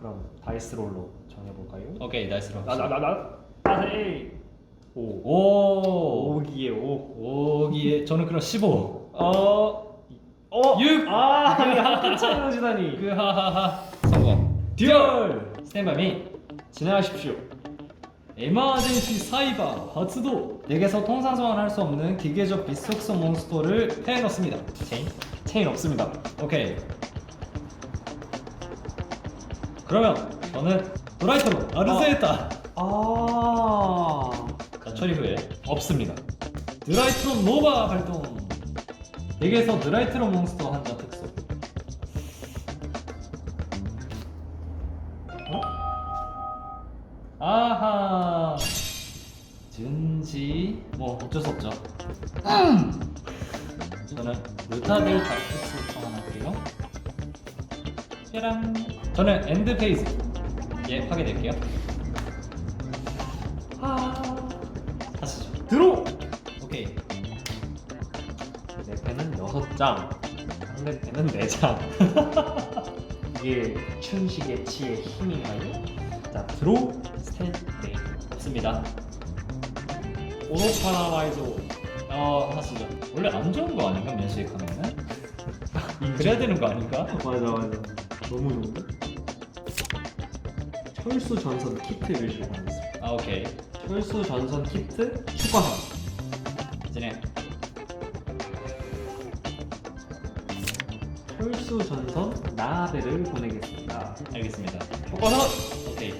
그럼 다이스 롤로 정해볼까요? 오케이 나이스 로. 나 나 나나 나세 오 오. 오기에 오 오기에 저는 그럼 15. 어. 어? 육! 아, 아니 한끗 차이로 지다니. 그 하하하. 성공. 듀얼! 스탠바미. 진행하십시오. 에머전시 사이버発動 덱에서 통상 소환할 수 없는 기계적 비속성 몬스터를 패놓습니다. 체인. 체인 없습니다. 오케이. 그러면 저는 브라이터로 아르세타. 아. 자, 처리 후에 없습니다. 드라이트론 노바 발동. 덱에서 드라이트론 몬스터 한 장 특수. 어? 아하. 준지. 뭐 어쩔 수 없죠. 저는 루타델 다이렉스 청원할게요. 짜란. 저는 엔드 페이즈. 예, 파괴될게요. 아. 하시죠. 들어. 오케이. 내 패는 여섯 장. 상대 패는 네 장. 이게 춘식의 치의 힘인가요? 자, 드로 스탠 네. 없습니다. 오로파라마이조. 어, 하시죠. 원래 안 좋은 거 아닌가, 면식하면은? 그래야 되는 거 아닌가? 맞아 맞아. 너무 좋은데? 철수 전선 키트를 제공하겠습니다. 아, 오케이. 철수 전선 키트 추가함. 진행. 철수 전선 나베를 보내겠습니다. 알겠습니다. 효과선 오케이.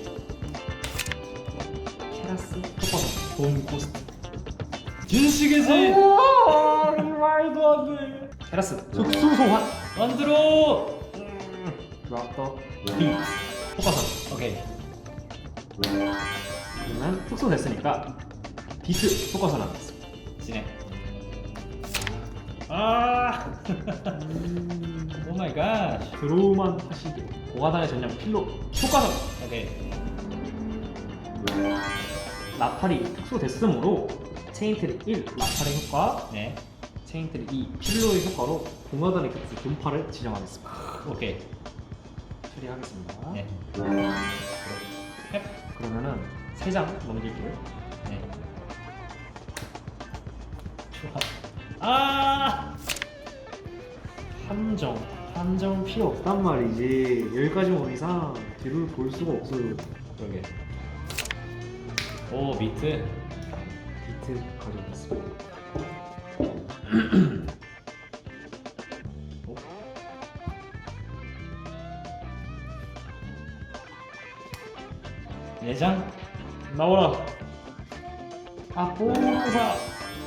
테라스 효과선. 돈 코스트. 준식의 아, 말도 안 돼. 테라스 특수 소환. 만들어! 드랍 더 빅. 효과선. 오케이. 그러면 특수 됐으니까 비트 효과선 하겠습니다. 진행. 아! 오 마이 갓. 드로우만 하시게. 고가단의 전령 필로 효과선. 오케이. 나팔이 특수 됐으므로 체인트리 1 나팔의 효과, 네. 체인트리 2 필로의 효과로 공화단의 격수 분파를 지정하겠습니다. 오케이. 처리하겠습니다. 네. 헵. 그러면은 3장 넘길게요. 네. 좋아. 아! 함정. 함정 필요 없단 말이지. 여기까지 온 이상 뒤를 볼 수가 없어요. 그러게. 오, 미트. 비트 가져오겠습니다. 내장 나와라. 아, 보사.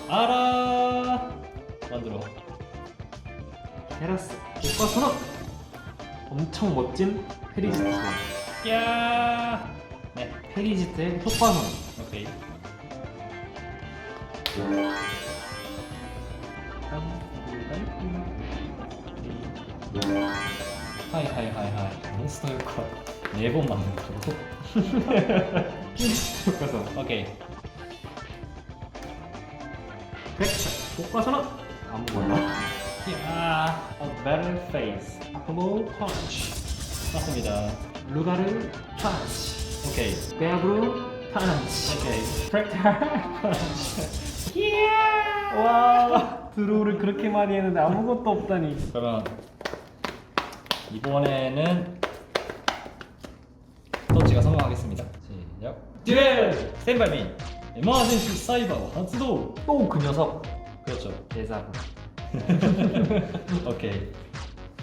알아. 만들어. 테라스. 효과 선언. 엄청 멋진 페리지트. 야. 네. 페리지트의 효과 선언. 오케이. 하이 하이 하이 하이. 몬스터 효과 네번 만든다고? 효과 선언. 오케이. 백차. 효과 선언. 아무거나. 야. A better face. 아프모 펀치. 맞습니다. 루가르 펀치. 오케이. 베아브로 펀치. 오케이. 프랙탈 펀치. 와 드로우를 그렇게 많이 했는데 아무것도 없다니. 그러면 이번에는 터치가 성공하겠습니다. 시작. 듀얼 스탠바이 에머전시 사이버発動 또그 녀석. 그렇죠. 대사부. 오케이.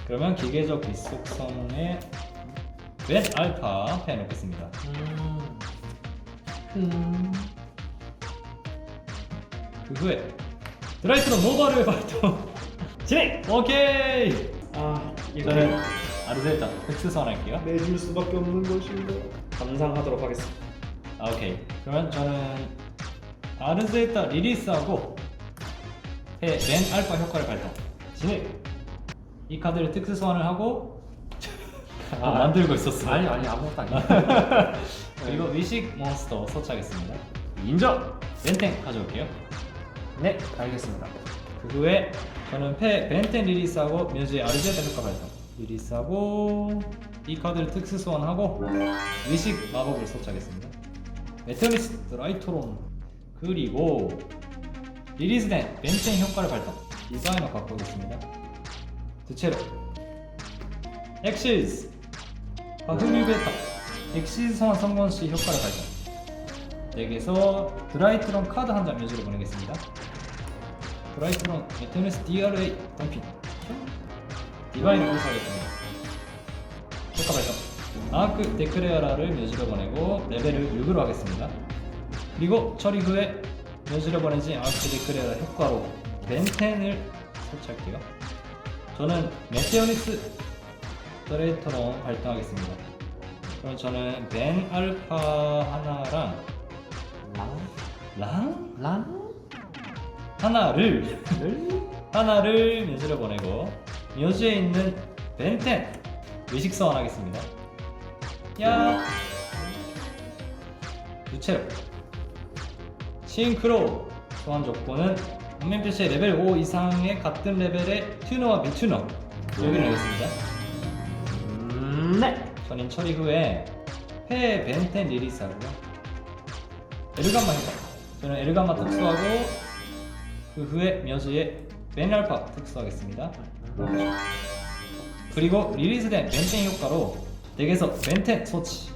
그러면 기계적 비속성의 웬 알파 해놓겠습니다. 음. 음. 그 후에 드라이트로 노바를 발동. 진행. 오케이. 아 저는 아르셀타 백스 선할게요. 내줄 수밖에 없는 것인가. 감상하도록 하겠습니다. 아, 오케이. 그러면 저는 아르제타 리리스하고 해맨 알파 효과를 발동. 진행. 이 카드를 특수 소환을 하고 아, 만들고 있었어. 아니 아니 아무것도 아니야. 그리고 위식 몬스터 서치하겠습니다. 인정. 벤탱 가져올게요. 네 알겠습니다. 그 후에 저는 패 벤텐 리리스하고 뮤즈의 아르제타 효과 발동. 리리스하고 이 카드를 특수 소환하고 의식 마법을 설치하겠습니다. 메테오리스 드라이토론 그리고 리리스된 벤텐 효과를 발동 디자이너 갖고 오겠습니다. 두채로 엑시즈 화흠유 베타 엑시즈 소환 성공 시 효과를 발동 덱에서 드라이트론 카드 한 장 묘지로 보내겠습니다. 드라이트론 메테오리스 DRA 덤핑 디바인을 공수하겠습니다. 효과 발동 아크 데크레아라를 묘지로 보내고 레벨을 6으로 하겠습니다. 그리고 처리 후에 묘지로 보내진 아크 데크레아라 효과로 벤텐을 설치할게요. 저는 메테오니스 드레이터론 발동하겠습니다. 그럼 저는 벤 알파 하나랑 랑? 랑 란? 하나를 를? 하나를 묘지로 보내고 묘지에 있는 벤텐 의식 소환하겠습니다. 야 유체력 싱크로 소환 조건은 운명 표시의 레벨 5 이상의 같은 레벨의 튜너와 미튜너 여기를 내겠습니다. 음, 네. 전인 처리 후에 폐 벤텐 리리스하고요. 에르감마 효과. 저는 에르감마 특수하고 그 후에 묘지에 벤알파 특수하겠습니다. 그리고 리리스된 벤텐 효과로 덱에서 벤텐 소치.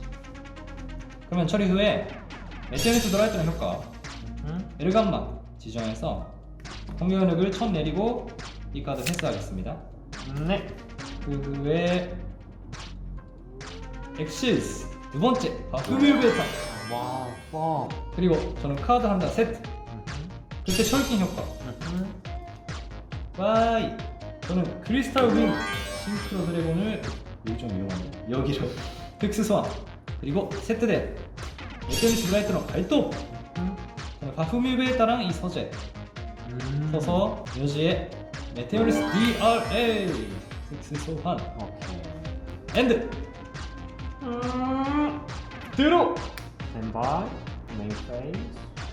그러면 처리 후에 메테오리스 드라이트는 효과 음? 에르감마 지정해서 공격력을 1000 내리고 이 카드 패스하겠습니다. 네. 그 후에 엑시스 두 번째 바쿠밀 베타 와, 와. 그리고 저는 카드 한 장 세트 그때 철king 효과 음. 와이 저는 크리스탈 윙 싱크로 드래곤을 여기 좀 위험한데 여기로 픽스 소환 그리고 브라이트로 발동 저는 바쿠밀 베타랑 이 서재 음. 서서 묘지에 메테오리스 DRA 픽스 소환. 엔드 음. 들어. 스탠바이. 메인 페이스.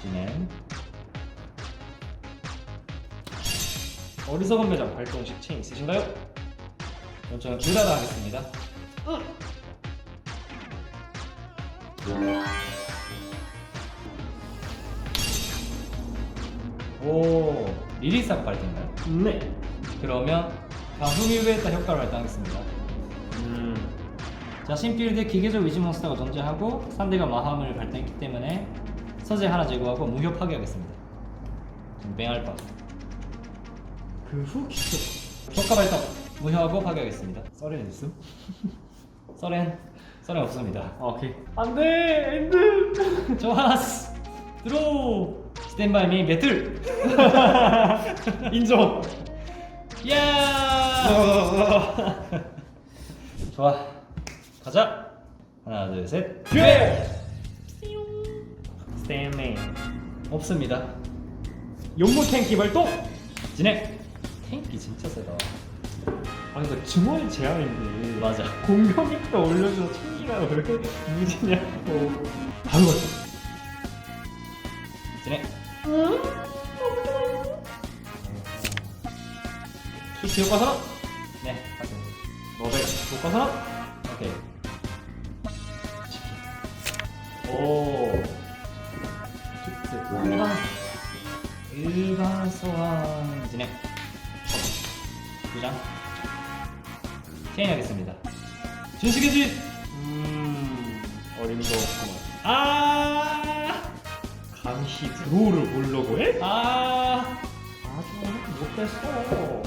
진행 어리석은 매장 발동식 체인 있으신가요? 그럼 저는 둘다 다 하겠습니다 오 리리스하고 발동인가요? 네. 그러면 바후미베타 효과를 발동하겠습니다 음. 자 신필드 기계적 위지 몬스터가 존재하고 상대가 마함을 발동했기 때문에 서재 하나 제거하고 무효 파괴하겠습니다 지금 뱅알파 그 후 키트. 효과 발동 무효하고 파괴하겠습니다 썰에 있음? 서렌 서렌 없습니다 오케이. 안 돼! 엔드! 좋았어 드로우 스탠바이 메인 배틀 인정! 야 좋아 가자 하나 둘셋 듀엣! 스탠맨. 없습니다 연무 탱키 발동! 진행 탱키 진짜 세다 아, 근데 증오의 제한인데. 맞아 공격력도 올려줘. 탱키가 왜 이렇게 무지냐고. 바로 갔어. 진행 키트 효과 선언! 네 확인 너백 효과 선언! 오케이 오. 키트. 일반 일반 소환 진행 두장 체인하겠습니다 진식의 진 음. 어림도 없구만. 아, 감히 드로우를 보려고 해? 아, 아주 못됐어.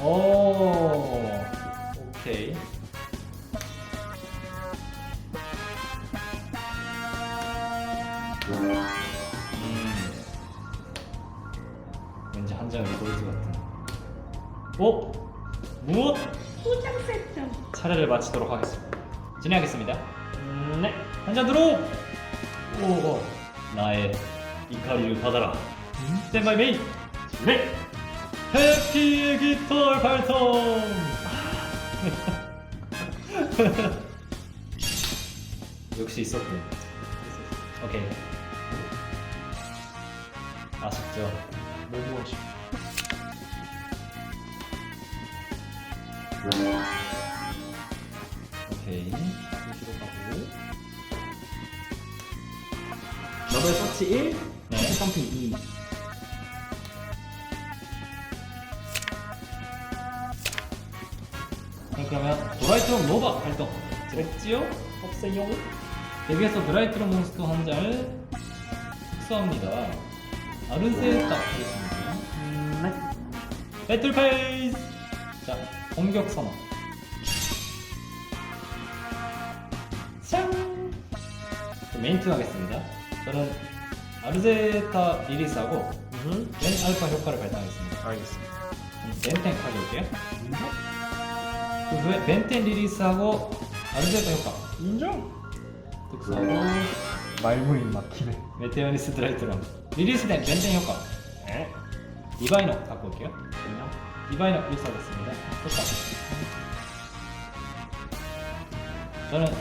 오, 오케이. 차례를 마치도록 하겠습니다. 진행하겠습니다. 음, 네. 한잔 들어. 오, 나의 이카리를 받아라. 스탠바이 메인. 네. 해피 깃털 발동. 역시 있었군. 오케이. 아쉽죠. 너무 아쉽 더블 서치 1, 네. 펌핑 2. 네, 그러면 도라이트론 노바 활동 됐지요? 없어요. 여기에서 드라이트론 몬스터 한장 특수합니다. 아르세타 되겠습니다. 음, 네. 배틀 페이스! 자, 공격 선언. 짠! 자, 메인트 하겠습니다. 저는 아르제타 리리스하고 음, 렌 알파 효과를 발동하겠습니다. 알겠습니다. 그럼 벤텐 가져올게요. 그 후에 벤텐 리리스하고 아르제타 효과. 인정. 특수하고 말문이 막히네. 메테오니스 드라이트론. 리리스된 벤텐 효과. 네. 디바이너 갖고 올게요. 그냥 디바이너 리스하겠습니다. 효과. 저는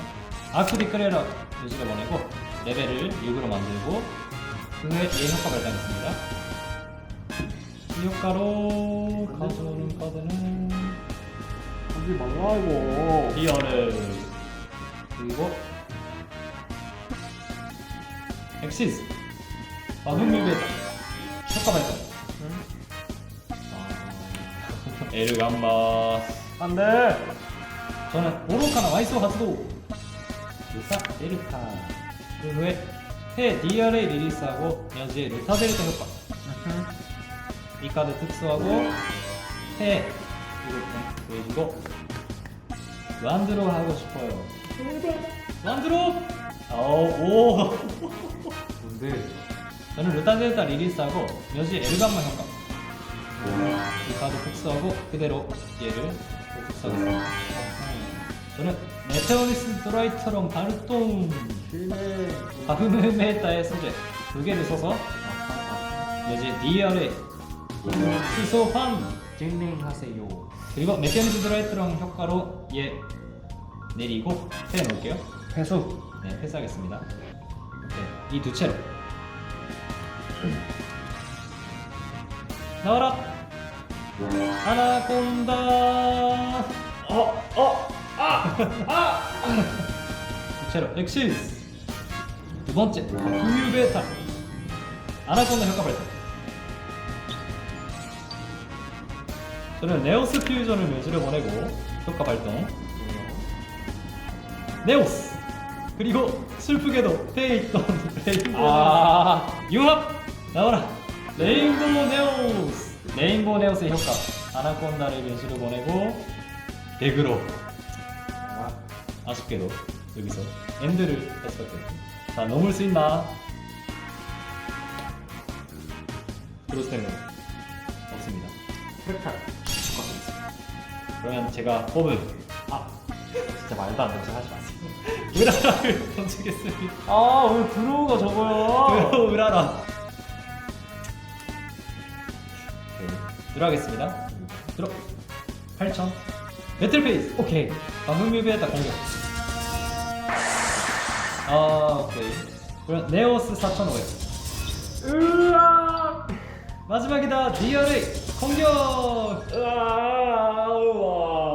아크디 크레라 유지를 보내고 레벨을 6으로 만들고 그 후에 얘 효과 발동했습니다. 이 효과로 가져오는 카드는 하지 말라고. 디어를 그리고 엑시스 마금밀베다 효과 발동 아, 에르 감마 안 돼. 저는 오로카나 와이소発動 루사 데르타 그 후에 해 DRA 리리스하고 여지의 루타 데르타 효과 이 카드 특수하고 해 이렇게 보여주고 완드로 하고 싶어요. 완드로 아오 뭔데? 저는 루타 데르타 리리스하고 여지의 엘감마 효과 이 카드 특수하고 그대로 얘를 또 특수하겠습니다 저는 메테오리스 드라이처럼 발동 실내. 바흐메 메타의 소재 두 개를 써서 이제 DR에 수소환 진행하세요. 그리고 메테오리스 드라이트랑 효과로 얘 내리고 패 놓을게요 회수. 네 패스하겠습니다 이 두 채로 나와라 아나콘다 어, 어, 아, 아. 두 채로 엑시스 두 번째 우유 베타. 아나콘다 효과 발동 저는 네오스 퓨전을 묘지를 보내고 효과 발동. 네오스. 그리고 슬프게도 패에 있던 레인보우. 아. 융합! 나와라. 레인보우 네오스. 레인보우 네오스의 효과. 아나콘다를 묘지를 보내고 덱으로. 아. 아쉽게도 여기서 엔드를 할 수밖에 없습니다. 자 넘을 수 있나? 그로스템은 없습니다. 크랙할. 그러면 제가 뽑은 아, 진짜 말도 안 되는 하지 마세요. 으라라를 던지겠습니다. 아, 왜 드로우가 적어요? 들어 으라라. 오케이. 들어가겠습니다. 들어. 8000 배틀 페이스 오케이 방금 뮤비했다 공격. 아 오케이. 그럼 네오스 4500 으아, 마지막이다. DRA 공격. 으아, 으아.